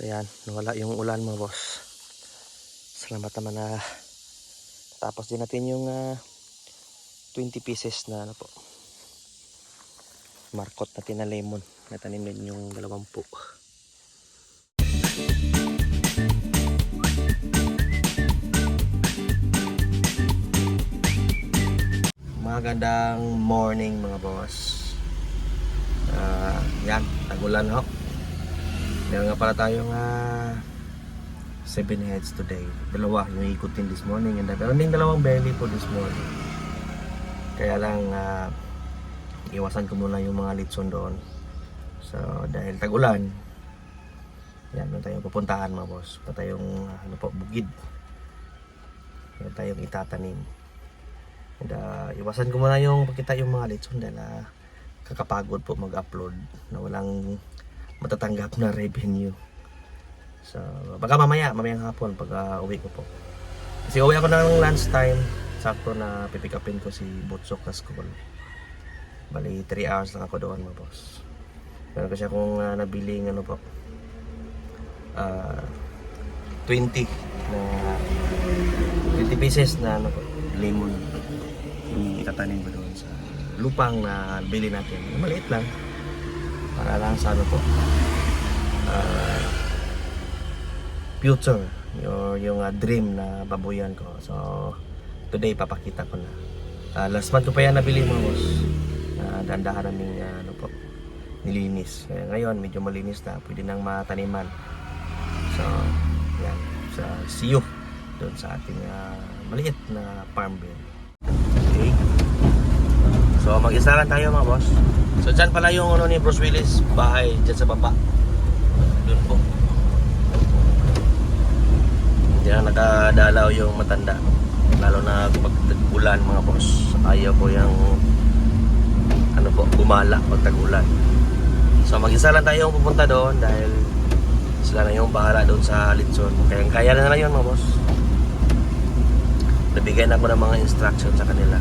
So yan, nawala yung ulan mga boss. Salamat naman na tapos din natin yung ah, 20 pieces na ano po. Markot natin na lemon. Natanim din yung dalawampu. Magandang morning mga boss. Ah, yan, tagulan ho. Meron nga pala tayong ah, seven heads today. Dalawa yung ikutin this morning and meron ding dalawang belly po this morning. Kaya lang ah, iwasan ko muna yung mga litson doon. So dahil tagulan, yan meron tayong pupuntahan mga boss. Meron tayong ah, ano po, bukid. Meron tayong itatanim. And uh, iwasan ko muna yung pakita yung mga litson dahil ah, kakapagod po mag-upload na walang matatanggap na revenue. So, baka mamaya, mamayang hapon pag ah, uwi ko po. Kasi uwi ako ng lunch time, sakto na pipick upin ko si Butsok sa school. Bali, 3 hours lang ako doon mga boss. Meron kasi akong uh, nabiling ano po, ah 20 na 20 pieces na ano po, lemon. Yung itatanim ko doon sa lupang na bili natin. Maliit lang. Para lang sa ano po, ah, future yung, yung ah, dream na babuyan ko. So, today papakita ko na. Ah, last month ko pa yan nabili mga boss. Uh, dahan-dahan namin ah, ano po, nilinis. Kaya ngayon, medyo malinis na. Pwede nang mataniman. So, yan. So, see you doon sa ating ah, maliit na farm bill. So, mag-isa lang tayo mga boss. So, dyan pala yung ano ni Bruce Willis, bahay dyan sa baba. Doon po. Diyan nakadalaw yung matanda. Lalo na pag tag-ulan mga boss. Ayaw ko yung ano po, gumala pag tag-ulan. So mag-isa lang tayo pupunta doon dahil sila na yung bahala doon sa Litson. Kaya kaya na lang yun mga boss. Nabigay na ako ng mga instructions sa kanila.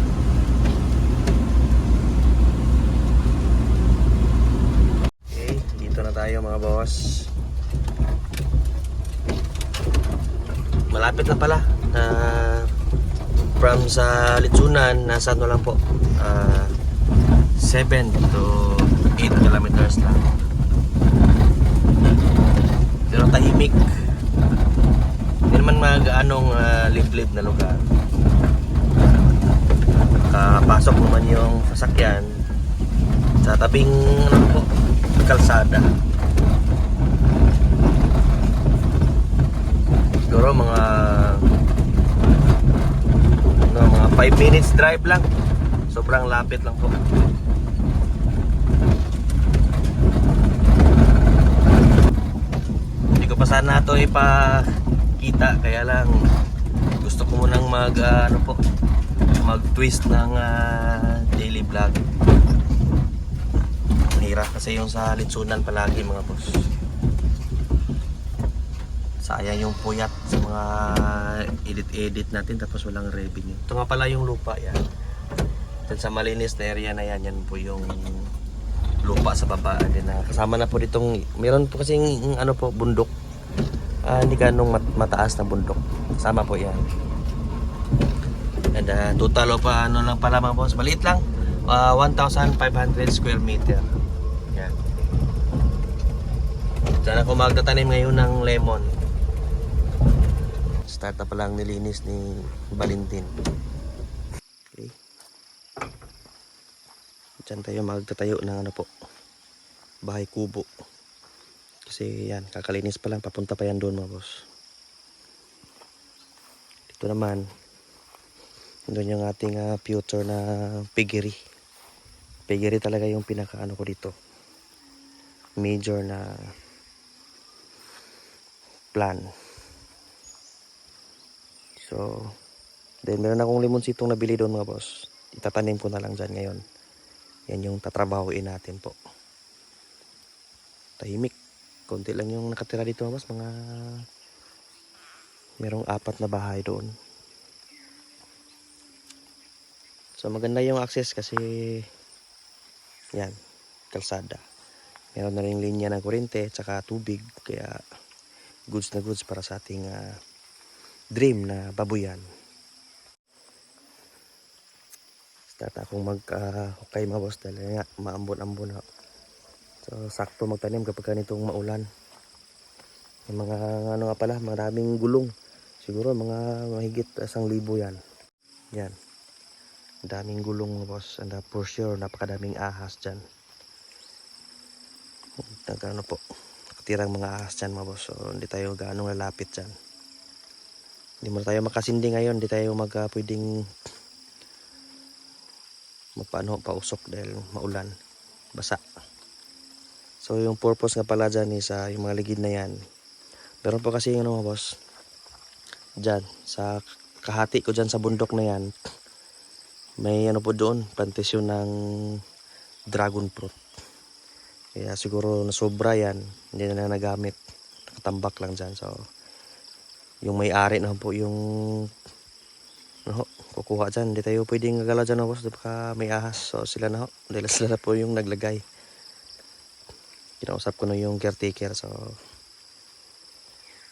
Okay, dito na tayo mga boss. malapit na pala na from sa Litsunan nasa ano lang po ah, 7 to 8 kilometers lang. Pero tahimik. Hindi naman mag anong ah, liblib na lugar. Kapasok naman yung sasakyan sa tabing ano po kalsada. Siguro mga ano, mga 5 minutes drive lang. Sobrang lapit lang po. Hindi ko pa sana ito ipakita. Kaya lang gusto ko munang mag ah, ano po mag twist ng ah, daily vlog mahirap kasi yung sa litsunan palagi mga boss sayang yung puyat sa mga edit-edit natin tapos walang revenue. Ito nga pala yung lupa yan. Dyan sa malinis na area na yan, yan po yung lupa sa baba. Din na kasama na po ditong, meron po kasing ano po, bundok. Ah, hindi ganong mat- mataas na bundok. Kasama po yan. And uh, total pa ano lang pala mga boss, maliit lang. Ah, 1,500 square meter. Yan. Diyan ako magtatanim ngayon ng lemon. Start na palang nilinis ni Valentin. Okay. Diyan tayo magtatayo ng ano po. Bahay kubo. Kasi yan, kakalinis pa lang. Papunta pa yan doon mga boss. Dito naman. Doon yung ating ah, future na piggery. Piggery talaga yung pinaka ano ko dito. Major na plan. So, then meron akong limonsitong nabili doon mga boss. Itatanim ko na lang dyan ngayon. Yan yung tatrabahuin natin po. Tahimik. Konti lang yung nakatira dito mga boss. Mga merong apat na bahay doon. So maganda yung access kasi yan, kalsada. Meron na rin linya ng kuryente at saka tubig kaya goods na goods para sa ating ah, dream na babuyan. Start akong mag uh, hukay mga boss dahil nga maambon-ambon ako. So sakto magtanim kapag ganitong maulan. Yung mga ano nga pala, maraming gulong. Siguro mga mahigit isang libo yan. Yan. Ang daming gulong boss. And uh, for sure, napakadaming ahas dyan. Nagano po. Katirang mga ahas dyan mga boss. So hindi tayo gaano lalapit dyan. Hindi mo tayo makasindi ngayon. Hindi tayo mag uh, pwedeng magpaano pausok dahil maulan. Basa. So yung purpose nga pala dyan is uh, yung mga ligid na yan. Meron po kasi yung ano mga boss. Dyan. Sa kahati ko dyan sa bundok na yan. May ano po doon. Plantasyon ng dragon fruit. Kaya siguro nasobra yan. Hindi na lang nagamit. Nakatambak lang dyan. So yung may-ari na po yung ho, kukuha dyan. Hindi tayo pwedeng gagalaw dyan boss. Baka may ahas. So sila na ho. Sila na po yung naglagay kinausap ko na yung caretaker so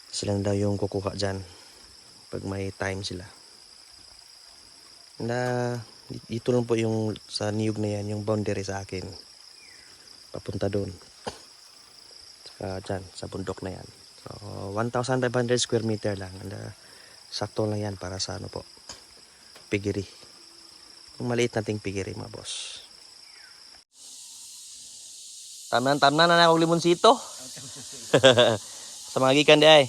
sila na daw yung kukuha dyan pag may time sila na dito lang po yung sa niyog na yan yung boundary sa akin papunta doon saka dyan sa bundok na yan so 1,500 square meter lang and uh, sakto lang yan para sa ano po pigiri yung maliit nating pigiri mga boss Tamnan, tamnan na akong limonsito. sa mga gikan di ay.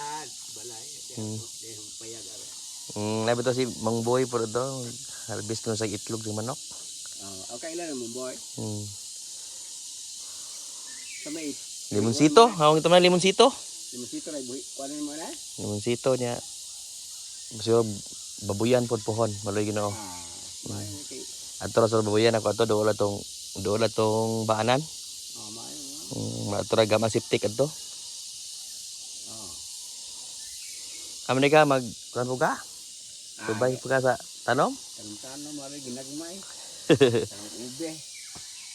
Ah, balay. Hmm. Mm, nabi to si Mang Boy po do. Harvest no sa itlog ng manok. Oh, okay lang mo boy. Mm. May Limonsito, hawang ito man limonsito. limusito ray buhi. Kuan mo na? Limonsito niya. Siguro babuyan po pohon, maloy ginoo. Ah, may kay. Ato sa babuyan ako ato doon tong doon tong baanan. Oh, may. Mm, ato ra gama septic adto. Oh. Amo ni ka mag kuan ka? Subay po ka sa tanom? Tanong-tanong mo ray ginagmay. Tanong ube.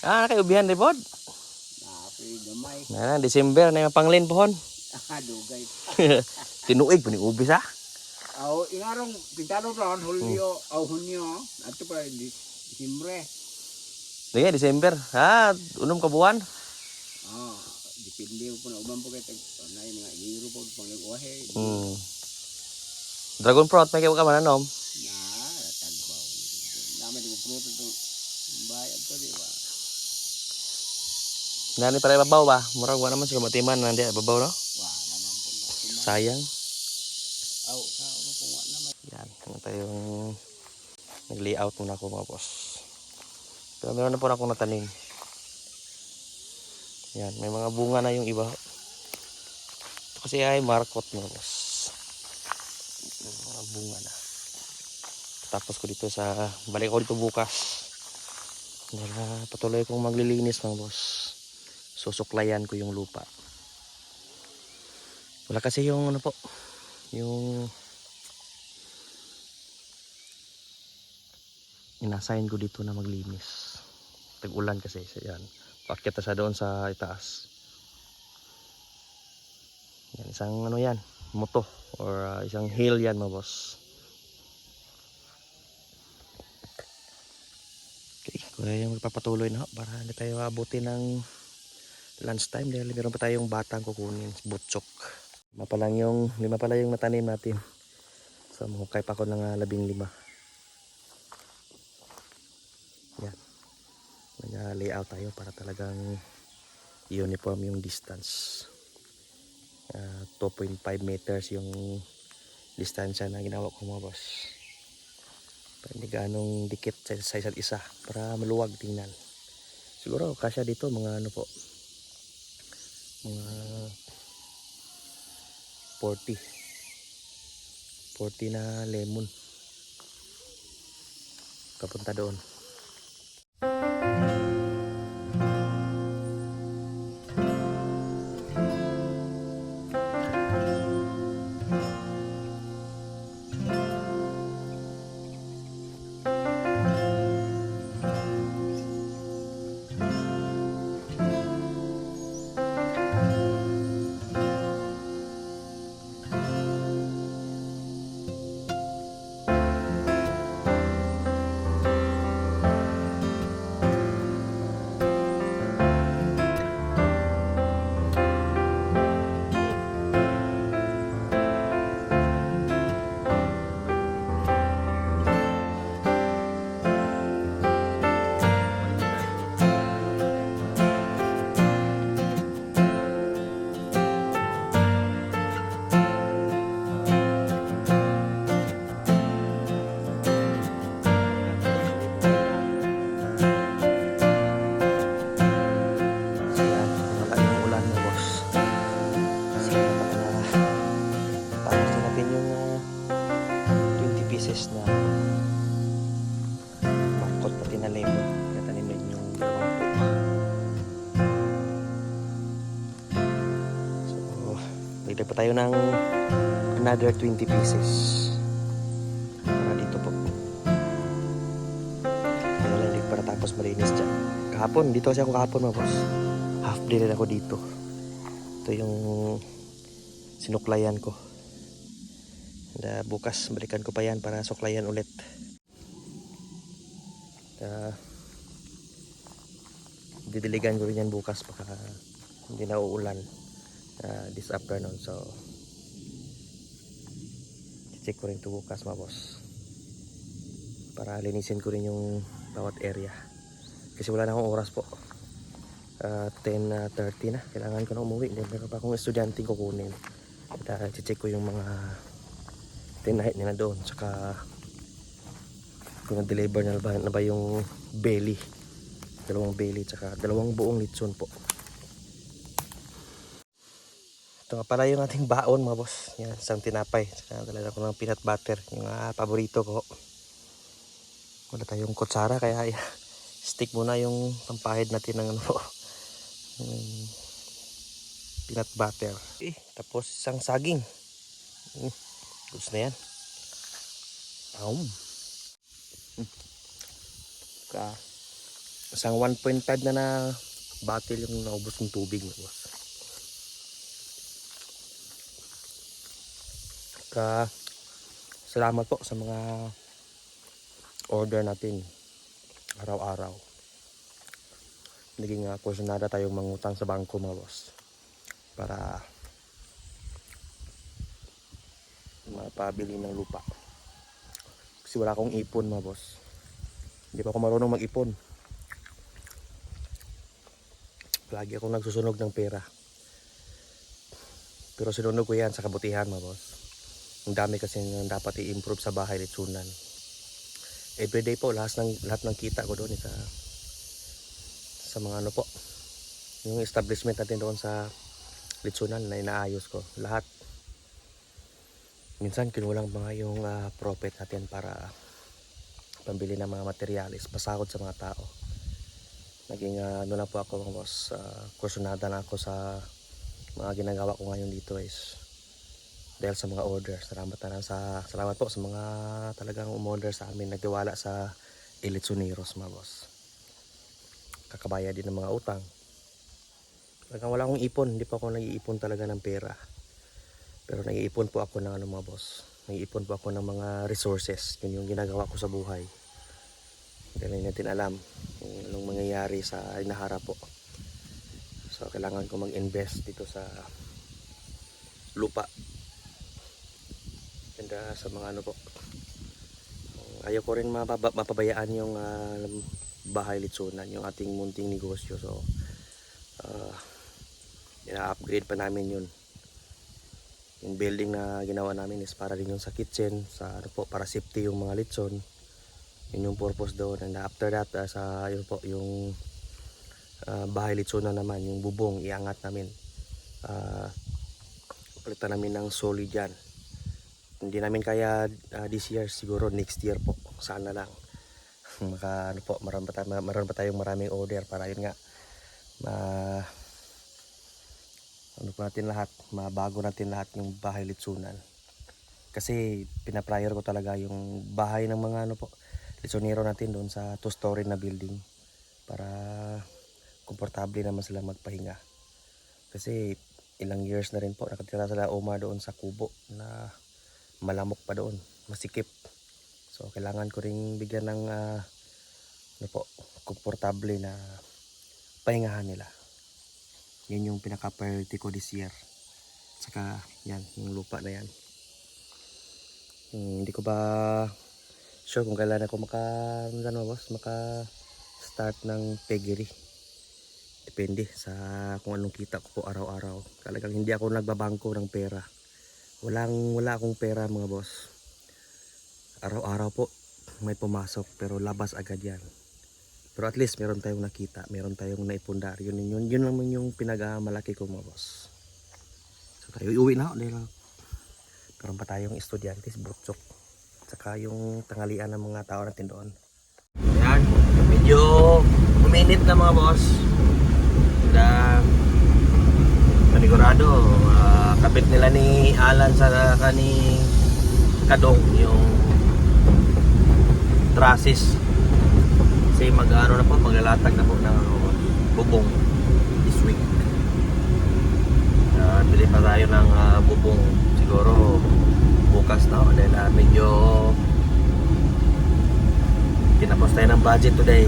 Ah, kay ubihan pod. Napoy gamay. Na December na yung panglin pohon. Ah, dugay. Tinuig po ni ubi sa. Aw, ingarong pintalo ron Hulyo, aw Hunyo. Ato pa di Disimbre. Sige, December. Ha, unom ka buwan. Oh, dipindi po na uban po kay tag yung mga po pang. Hmm. Dragon fruit, may kayo ka mananom. Na, tagbaw. Namin ko pruto itong bayad to, di ba? Nani para babaw ba? Murag wa naman sa kamatiman nandi babaw no. Wa naman po. Sayang. Aw, sa ano po wa naman. Yan, ano tayong nag-layout muna ako mga boss. Pero meron na po akong natanim. Yan, may mga bunga na yung iba. Ito kasi ay markot mga boss. May mga bunga na. Tapos ko dito sa, balik ako dito bukas. Dahil ah, patuloy kong maglilinis mga boss. Susuklayan ko yung lupa. Wala kasi yung ano po, yung inassign ko dito na maglinis. Tag-ulan kasi siya yan. Paakyat na siya doon sa itaas. Yan, isang ano yan, moto or ah, isang hill yan mga boss. Okay, kaya yung magpapatuloy na para hindi tayo abutin ng lunchtime dahil meron pa tayong batang kukunin, butchok. Lima pa lang yung, lima pa lang yung natanim natin. So, mahukay pa ako ng ah, labing lima. Yan. Nag-layout tayo para talagang uniform yung distance. Ah, 2.5 meters yung distansya na ginawa ko mga boss. Para hindi ganong dikit sa, sa isa't isa para maluwag tingnan. Siguro kasya dito mga ano po. Mga 40. 40 na lemon. Papunta doon. Another 20 pieces. Para dito po. Kaya lang, hindi pa natapos malinis dyan. Kahapon, dito kasi ako kahapon mga boss. Half day rin ako dito. Ito yung sinuklayan ko. And, uh, bukas, balikan ko pa yan para suklayan ulit. Uh, didiligan ko rin yan bukas baka hindi na uulan uh, this afternoon so check ko rin ito bukas mga boss. Para linisin ko rin yung bawat area. Kasi wala na akong oras po. Uh, 10.30 na. Kailangan ko na umuwi. Then, meron pa akong estudyante kukunin. At uh, check ko yung mga tinahit nila doon. Saka kung na-deliver na ba, na ba yung belly. Dalawang belly tsaka dalawang buong litson po ito nga pala yung ating baon mga boss. Yan isang tinapay. Tsaka talaga ko ng peanut butter. Yung ah, paborito ko. Wala tayong kutsara kaya stick muna yung pampahid natin ng ano po yung peanut butter. Eh, tapos isang saging. Mm, goods na yan. Aum. Mm. Ka isang 1.5 na na bottle yung naubos ng tubig mga boss. Ka salamat po sa mga order natin araw-araw. Naging uh, kursunada tayong mangutang sa bangko mga boss. Para mapabili ng lupa. Kasi wala akong ipon mga boss. Hindi pa ako marunong mag-ipon. Lagi akong nagsusunog ng pera. Pero sinunog ko yan sa kabutihan mga boss. Ang dami kasi na dapat i-improve sa bahay litsunan. Everyday po, lahat ng, lahat ng kita ko doon eh, sa sa mga ano po. Yung establishment natin doon sa litsunan na inaayos ko. Lahat. Minsan kinulang nga yung ah, profit natin para pambili ng mga materialis, pasahod sa mga tao naging ah, ano na po ako mga boss uh, kursunada na ako sa mga ginagawa ko ngayon dito is dahil sa mga orders. Salamat na lang sa salamat po sa mga talagang umorder sa amin. Nagtiwala sa Elitsuniros mga boss. Kakabaya din ng mga utang. Talagang wala akong ipon. Hindi pa ako nag-iipon talaga ng pera. Pero nag-iipon po ako ng ano mga boss. Nag-iipon po ako ng mga resources. Yun yung ginagawa ko sa buhay. Hindi natin alam kung anong mangyayari sa inaharap po. So kailangan ko mag-invest dito sa lupa. And uh, sa mga ano po. Ayaw ko rin mapaba- mapabayaan yung ah, bahay litsunan, yung ating munting negosyo. So uh, ina-upgrade pa namin yun. Yung building na ginawa namin is para din yung sa kitchen, sa ano po, para safety yung mga litson yun yung purpose doon and after that uh, sa yun po yung uh, bahay litsona naman yung bubong iangat namin uh, palitan namin ng solid yan hindi namin kaya uh, this year siguro next year po. Sana lang. Maka ano po maroon pa, tayo, maroon pa tayong maraming order para yun nga ma ano po natin lahat mabago natin lahat yung bahay litsunan. Kasi pinaprior ko talaga yung bahay ng mga ano po lisonero natin doon sa two-story na building para komportable naman sila magpahinga. Kasi ilang years na rin po nakatira sila Oma doon sa kubo na malamok pa doon, masikip. So kailangan ko ring bigyan ng ah, ano po, komportable na pahingahan nila. Yan yung pinaka-priority ko this year. Saka yan, yung lupa na yan. Hmm, hindi ko ba sure kung kailan ako maka ano boss maka start ng piggery depende sa kung anong kita ko po araw-araw talagang hindi ako nagbabangko ng pera walang wala akong pera mga boss. Araw-araw po may pumasok pero labas agad yan. Pero at least meron tayong nakita. Meron tayong naipundar yun yun yun naman yung pinagamalaki ko mga boss. So tayo uwi na dahil meron pa tayong estudyante butsok saka yung tangalian ng mga tao natin doon. Ayan, medyo uminit na mga boss. Na panigurado, uh, Kapit nila ni Alan sa kani Kadong yung trusses. Kasi mag-ano na po, maglalatag na po ng bubong this week. Uh, bili pa tayo ng ah, bubong siguro bukas na dahil ah, medyo tinapos tayo ng budget today.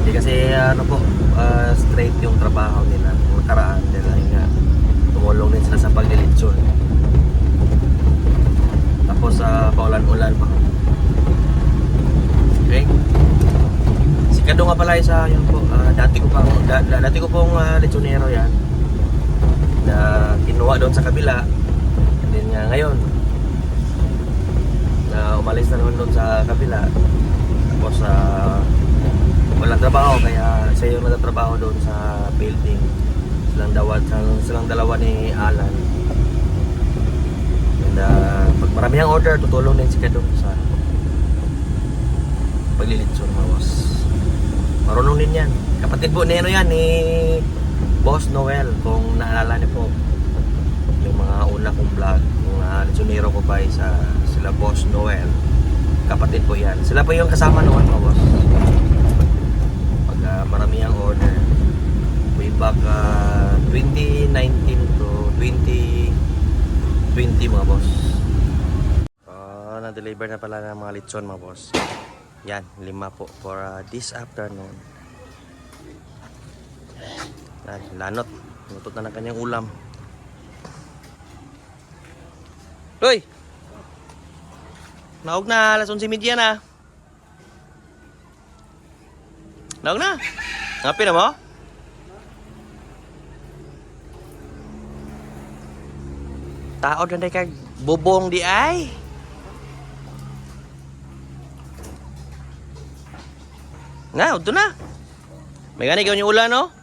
Hindi kasi ano po, ah, straight yung trabaho nila. Nung nakaraan nila nga tumulong din sila sa paglilitsyon. Tapos sa paulan-ulan pa. Okay? Si Kado nga pala isa yun po. ah, dati ko pa da, da- dati ko pong uh, lechonero yan. Na kinuha doon sa kabila. And then nga ngayon na umalis na naman doon sa kabila. Tapos sa walang trabaho kaya siya yung nagtatrabaho doon sa building. Silang dawat silang, dalawa ni Alan. And uh, pag marami ang order tutulong din si Kadong sa paglilitsyon mga boss. Marunong din yan. Kapatid po ni ano yan ni Boss Noel kung naalala niyo po. Yung mga una kong vlog yung uh, ko pa sa sila Boss Noel. Kapatid po yan. Sila po yung kasama noon mga boss marami ang order. Way back ah, 2019 to 2020 mga boss. Oh, na-deliver na pala ng mga lechon mga boss. Yan, lima po for ah, this afternoon. Yan, lanot. Lutot na ng kanyang ulam. Uy! Naog na, alas 11 media na. Naog na. Ngapi na mo? Tao na kag bubong di ay. Na, udto na. May gani yung ulan, no?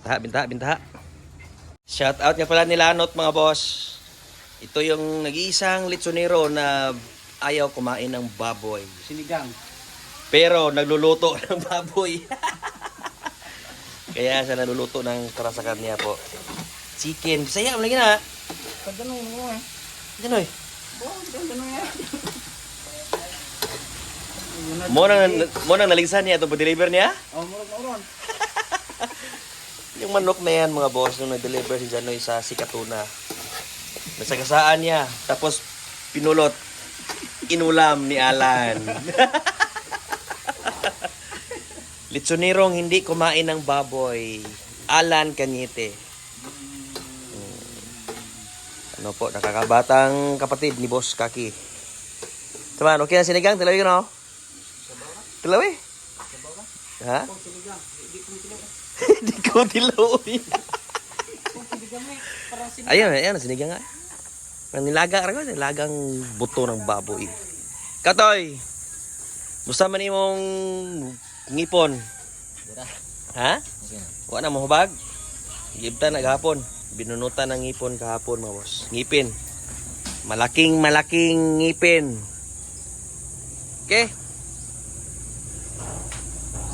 Bintaha, bintaha, bintaha. Shout out nga pala nila Anot mga boss. Ito yung nag-iisang litsonero na ayaw kumain ng baboy. Sinigang. Pero nagluluto ng baboy. Kaya siya nagluluto ng para sa kanya po. Chicken. Bisaya mo lagi na. Pagdanoy mo eh. Ganoy. Oh. Mo nang mo nang naligsan niya ito pa-deliver niya. Oh, murag na uron. Yung manok na yan mga boss nung nag-deliver si Janoy sa Sikatuna. Nasagasaan niya. Tapos pinulot. Inulam ni Alan. Litsonerong hindi kumain ng baboy. Alan Kanyete. Hmm. Ano po, nakakabatang kapatid ni Boss Kaki. Taman, okay na sinigang? Tilawi ko na oh. Tilawi? Ha? Hindi ko tilawi. Ayun, ayun, sinigang nga. Ang nilaga ko, nilagang buto ng baboy. Katoy. Musta man imong ngipon? Ha? Wala na mo hubag? Gibta na gahapon. Binunutan ng ngipon kahapon, mga boss. Ngipin. Malaking malaking ngipin. Okay?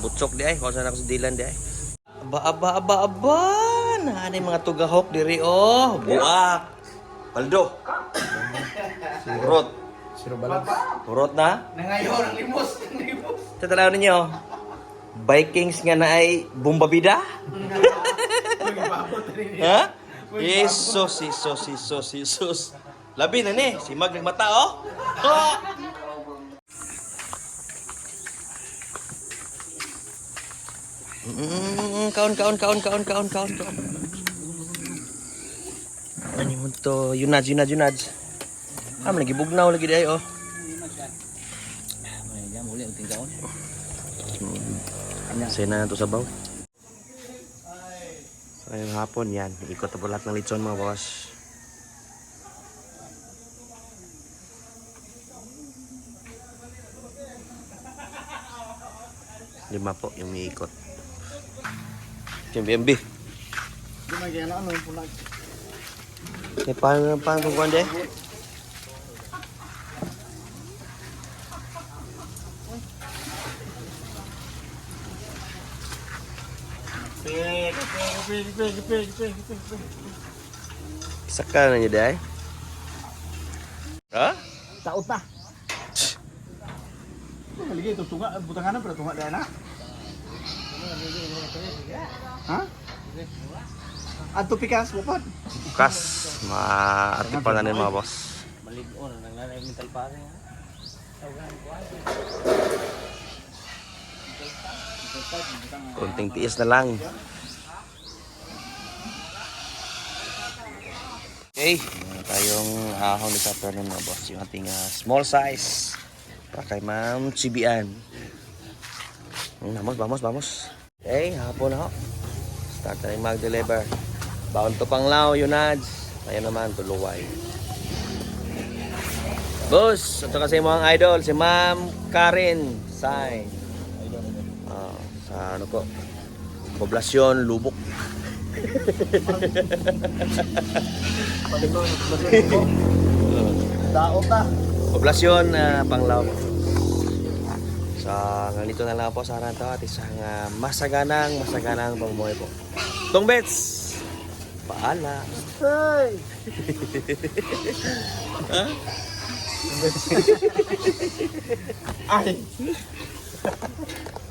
Butsok di ay, kung saan ako sa dilan di ay. Aba, aba, aba, aba. Na ano yung mga tugahok diri oh. Buak. Paldo. Surot. Siro balag. Surot na. Nangayon ang limos. Sa ninyo. Vikings nga na ay bumbabida. ha? Jesus, Jesus, Jesus, Jesus. Labi na ni, si Mag nagmata oh. Oh! Mm, kaon, kaon, kaon, kaon, kaon, kaon, kaon. Ano mo to? Yunaj, yunaj, yunaj. Ah, man, nagibugnaw lagi di ay, oh. Saya na to sa baw. So, ngayong hapon, yan. Ikot na po lahat ng lechon mga boss. Lima po yung umiikot. Yung BMB. Di man kaya na ano yung pulag. Eh, paano, paano kung Kape, Saka na niya day. Ha? Taot na. Lagi itu tunga butangan pero tunga dana. Ha? Ato pikas mo pod. Bukas. Maati pa na ni mga boss. Maligon nang nanay mental pare. Kunting tiis na lang. Okay, meron tayong ahong ni sa mga boss. Yung ating ah, small size. Para kay Ma'am Chibian. Vamos, vamos, vamos. Okay, hapon na. Start na rin mag-deliver. Baon to pang lao, yun ads. Ayun naman, tuluway. Boss, ito kasi mo ang idol, si Ma'am Karen Sai. Ah, sa ano po? Poblasyon Lubok. Daot na. Poblasyon uh, Panglao. So, nganito na lang po sa aran to at isang ah, masaganang, masaganang pamumuhay po. Tong bets! Paala. Hey. Ha? Ay.